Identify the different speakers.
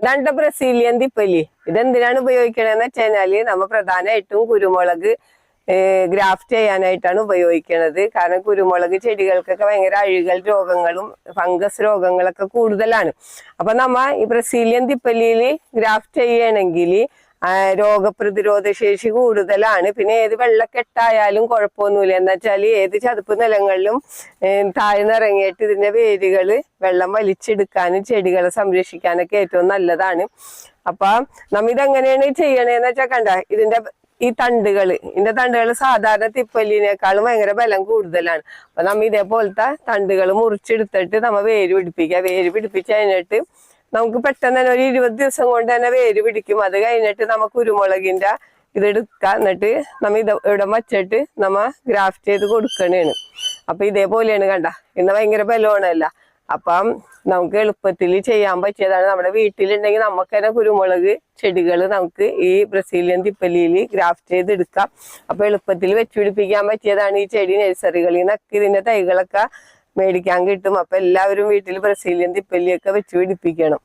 Speaker 1: ഇതാണ് ബ്രസീലിയൻ തിപ്പല്ലി ഇതെന്തിനാണ് ഉപയോഗിക്കണതെന്ന് വെച്ച് കഴിഞ്ഞാൽ നമ്മ പ്രധാനമായിട്ടും കുരുമുളക് ഗ്രാഫ്റ്റ് ചെയ്യാനായിട്ടാണ് ഉപയോഗിക്കുന്നത് കാരണം കുരുമുളക് ചെടികൾക്കൊക്കെ ഭയങ്കര അഴുകൽ രോഗങ്ങളും ഫംഗസ് രോഗങ്ങളൊക്കെ കൂടുതലാണ്. അപ്പൊ നമ്മ ഈ ബ്രസീലിയൻ തിപ്പലിയിൽ ഗ്രാഫ്റ്റ് ചെയ്യണമെങ്കിൽ രോഗപ്രതിരോധ ശേഷി കൂടുതലാണ്. പിന്നെ ഏത് വെള്ളക്കെട്ടായാലും കുഴപ്പമൊന്നുമില്ല. എന്ന് വെച്ചാൽ ഏത് ചതുപ്പ് നിലങ്ങളിലും താഴ്ന്നിറങ്ങിയിട്ട് ഇതിന്റെ വേരുകൾ വെള്ളം വലിച്ചെടുക്കാനും ചെടികളെ സംരക്ഷിക്കാനൊക്കെ ഏറ്റവും നല്ലതാണ്. അപ്പൊ നമ്മ ഇതെങ്ങനെയാണ് ചെയ്യണേന്ന് വെച്ചാൽ കണ്ട ഇതിന്റെ ഈ തണ്ടുകൾ ഇതിന്റെ തണ്ടുകൾ സാധാരണ തിപ്പല്ലിനേക്കാളും ഭയങ്കര ബലം കൂടുതലാണ്. അപ്പൊ നമ്മ ഇതേപോലത്തെ തണ്ടുകൾ മുറിച്ചെടുത്തിട്ട് നമ്മ വേര് പിടിപ്പിക്കുക വേര് പിടിപ്പിച്ച് കഴിഞ്ഞിട്ട് നമുക്ക് പെട്ടെന്ന് തന്നെ ഒരു ഇരുപത് ദിവസം കൊണ്ട് തന്നെ വേര് പിടിക്കും. അത് കഴിഞ്ഞിട്ട് നമുക്ക് കുരുമുളകിന്റെ ഇത് എന്നിട്ട് നമ്മ ഇത് ഇവിടെ വച്ചിട്ട് നമ്മ ഗ്രാഫ്റ്റ് ചെയ്ത് കൊടുക്കണേണ്. അപ്പൊ ഇതേപോലെയാണ് കണ്ട. ഇന്ന് ഭയങ്കര ബലമാണല്ല. അപ്പം നമുക്ക് എളുപ്പത്തിൽ ചെയ്യാൻ പറ്റിയതാണ് നമ്മുടെ വീട്ടിലുണ്ടെങ്കിൽ നമുക്ക് തന്നെ കുരുമുളക് ചെടികൾ നമുക്ക് ഈ ബ്രസീലിയൻ തിപ്പലിയിൽ ഗ്രാഫ്റ്റ് ചെയ്ത് എടുക്കാം. അപ്പൊ എളുപ്പത്തിൽ വെച്ചുപിടിപ്പിക്കാൻ പറ്റിയതാണ് ഈ ചെടി നഴ്സറികളിൽ നിന്നൊക്കെ ഇതിന്റെ തൈകളൊക്കെ മേടിക്കാൻ കിട്ടും. അപ്പൊ എല്ലാവരും വീട്ടിൽ ബ്രസീലിയൻ തിപ്പല്ലിയൊക്കെ വെച്ച് പിടിപ്പിക്കണം.